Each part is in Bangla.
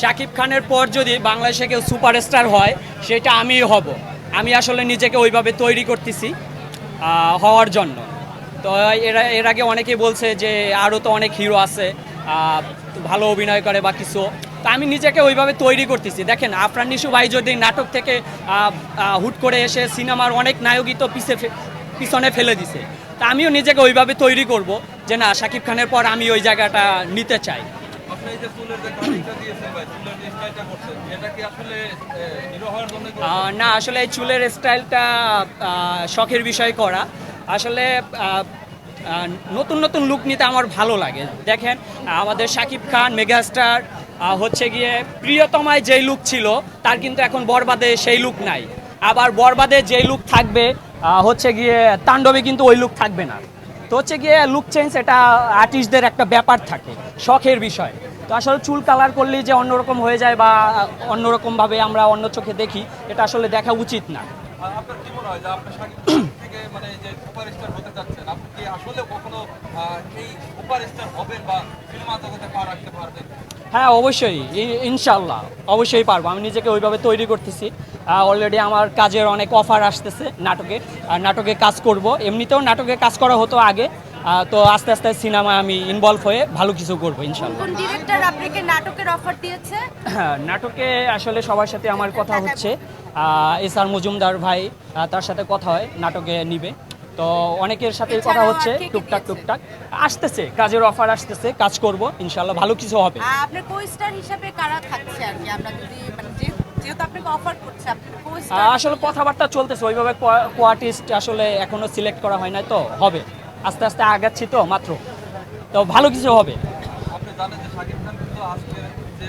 শাকিব খানের পর যদি বাংলাদেশে কেউ সুপারস্টার হয়, সেটা আমিই হব। আমি আসলে নিজেকে ওইভাবে তৈরি করতেছি হওয়ার জন্য। তো এরা, এর আগে অনেকেই বলছে যে আরও তো অনেক হিরো আছে ভালো অভিনয় করে বা কিছু। তো আমি নিজেকে ওইভাবে তৈরি করতেছি। দেখেন, আফরান নিশু ভাই যদি নাটক থেকে হুট করে এসে সিনেমার অনেক নায়কই তো পিছে পিছনে ফেলে দিছে। তা আমিও নিজেকে ওইভাবে তৈরি করব যে না, শাকিব খানের পর আমি ওই জায়গাটা নিতে চাই। না, আসলে চুলের স্টাইলটা শখের বিষয় করা। আসলে নতুন নতুন লুক নিতে আমার ভালো লাগে। দেখেন, আমাদের শাকিব খান মেগাস্টার হচ্ছে গিয়ে প্রিয়তমায় যেই লুক ছিল, তার কিন্তু এখন বরবাদে সেই লুক নাই। আবার বরবাদে যেই লুক থাকবে হচ্ছে গিয়ে তাণ্ডবে কিন্তু ওই লুক থাকবে না। তো হচ্ছে গিয়ে লুক চেঞ্জ এটা আর্টিস্টদের একটা ব্যাপার থাকে, শখের বিষয়। তো আসলে চুল কালার করলেই যে অন্যরকম হয়ে যায় বা অন্যরকমভাবে আমরা অন্য চোখে দেখি এটা আসলে দেখা উচিত না। আপনার কি মনে হয় যে আপনি শাকিব থেকে মানে যে সুপারস্টার হতে যাচ্ছেন আপনি কি আসলে কখনো এই সুপারস্টার হবেন বা সিনেমা জগতে পা রাখতে পারবেন? হ্যাঁ অবশ্যই ইনশাল্লাহ অবশ্যই পারব। আমি নিজেকে ওইভাবে তৈরি করতেছি। অলরেডি আমার কাজের অনেক অফার আসতেছে নাটকে আর নাটকে কাজ করব। এমনিতেও নাটকে কাজ করা হতো আগে। তো আস্তে আস্তে সিনেমায় আমি ইনভলভ হয়ে ভালো কিছু করব ইনশাল্লাহ। ডিরেক্টর আপনাকে নাটকের অফার দিয়েছে? হ্যাঁ, নাটকে আসলে সবার সাথে আমার কথা হচ্ছে। এস আর মজুমদার ভাই তার সাথে কথা হয় নাটকে নিবে। তো অনেকের সাথে কথা হচ্ছে টুকটাক টুকটাক। আসতেছে কাজের অফার আসতেছে কাজ করব ইনশাল্লাহ ভালো কিছু হবে। আপনার কো হিসাবে কারা থাকছে আর কি? আমরা যদি মানে যেহেতু আপনাকে অফার করছে আপনার কো আহ, আসলে কথাবার্তা চলতেছে ওইভাবে কোয়ার্টিস্ট আসলে এখনও সিলেক্ট করা হয় নাই তো হবে। আস্তে আস্তে আগাচ্ছি তো মাত্র। তো ভালো কিছু হবে। আপনি জানেন যে শাকিব খান কিন্তু আজকে যে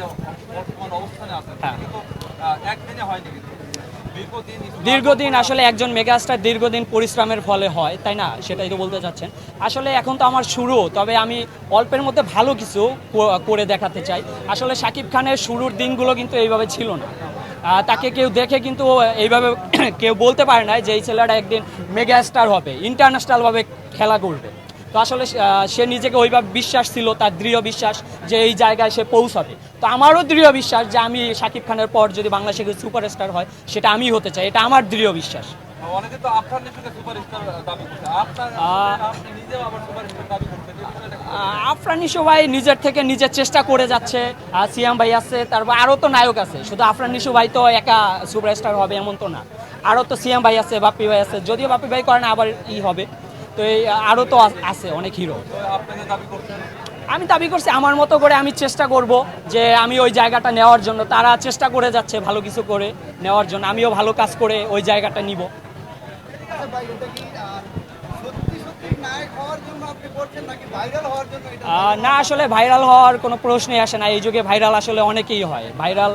বর্তমান অবস্থানে আছেন হ্যাঁ। কিন্তু একদিনে হয়নি দীর্ঘদিন দীর্ঘদিন আসলে একজন মেগাস্টার দীর্ঘদিন পরিশ্রমের ফলে হয় তাই না? সেটাই তো বলতে চাচ্ছেন। আসলে এখন তো আমার শুরু তবে আমি অল্পের মধ্যে ভালো কিছু করে দেখাতে চাই। আসলে শাকিব খানের শুরুর দিনগুলো কিন্তু এইভাবে ছিল না। তাকে কেউ দেখে কিন্তু এইভাবে কেউ বলতে পারে না যে এই ছেলেটা একদিন মেগাস্টার হবে ইন্টারন্যাশনালভাবে খেলা করবে। তো আসলে সে নিজেকে ওইভাবে বিশ্বাস ছিল তার দৃঢ় বিশ্বাস যে এই জায়গায় সে পৌঁছাবে। তো আমারও দৃঢ় বিশ্বাস যে আমি শাকিব খানের পর যদি বাংলাদেশে সুপারস্টার হয় সেটা আমি হতে চাই। এটা আমার দৃঢ় বিশ্বাস। আফরান ভাই নিজের থেকে নিজের চেষ্টা করে যাচ্ছে। সিয়াম ভাই আছে তারপর আরও তো নায়ক আছে। শুধু আফরান ভাই তো একা সুপারস্টার হবে এমন তো না। আরও তো সিয়াম ভাই আছে বাপ্পি ভাই আছে। যদিও বাপ্পি ভাই করে না আবার ই হবে। তো এই, আরও তো আছে অনেক হিরো আমি দাবি করছি, আমার মতো করে আমি চেষ্টা করব যে আমি ওই জায়গাটা নেওয়ার জন্য। তারা চেষ্টা করে যাচ্ছে ভালো কিছু করে নেওয়ার জন্য। আমিও ভালো কাজ করে ওই জায়গাটা নিব। না আসলে ভাইরাল হওয়ার কোনো প্রশ্নই আসে না। এই যুগে ভাইরাল আসলে অনেকেই হয়। ভাইরাল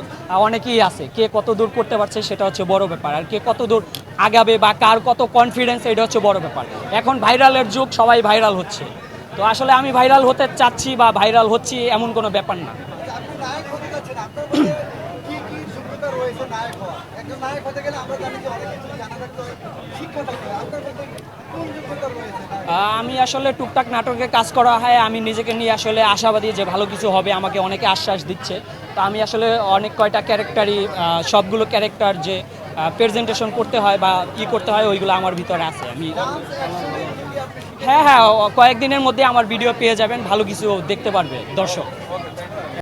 অনেকেই আছে। কে কত দূর করতে পারছে সেটা হচ্ছে বড় ব্যাপার। আর কে কত দূর আগাবে বা কার কত কনফিডেন্স এটা হচ্ছে বড় ব্যাপার। এখন ভাইরালের যুগ সবাই ভাইরাল হচ্ছে। তো আসলে আমি ভাইরাল হতে চাচ্ছি বা ভাইরাল হচ্ছি এমন কোনো ব্যাপার না। আচ্ছা, নায়ক হতে নায়ক গেলে আমরা জানি যে অনেক কিছু জানা থাকতে হয় শিক্ষা থাকতে হয় আপনার আমি আসলে টুকটাক নাটকে কাজ করা হয়, আমি নিজেকে নিয়ে আসলে আশাবাদী যে ভালো কিছু হবে, আমাকে অনেকে আশ্বাস দিচ্ছে। তো আমি আসলে অনেক কয়টা ক্যারেক্টারই সবগুলো ক্যারেক্টার যে প্রেজেন্টেশন করতে হয় বা কি করতে হয়, ওইগুলো আমার ভিতরে আছে। আমি হ্যাঁ হ্যাঁ কয়েকদিনের মধ্যে আমার ভিডিও পেয়ে যাবেন, ভালো কিছু দেখতে পারবে, দর্শক।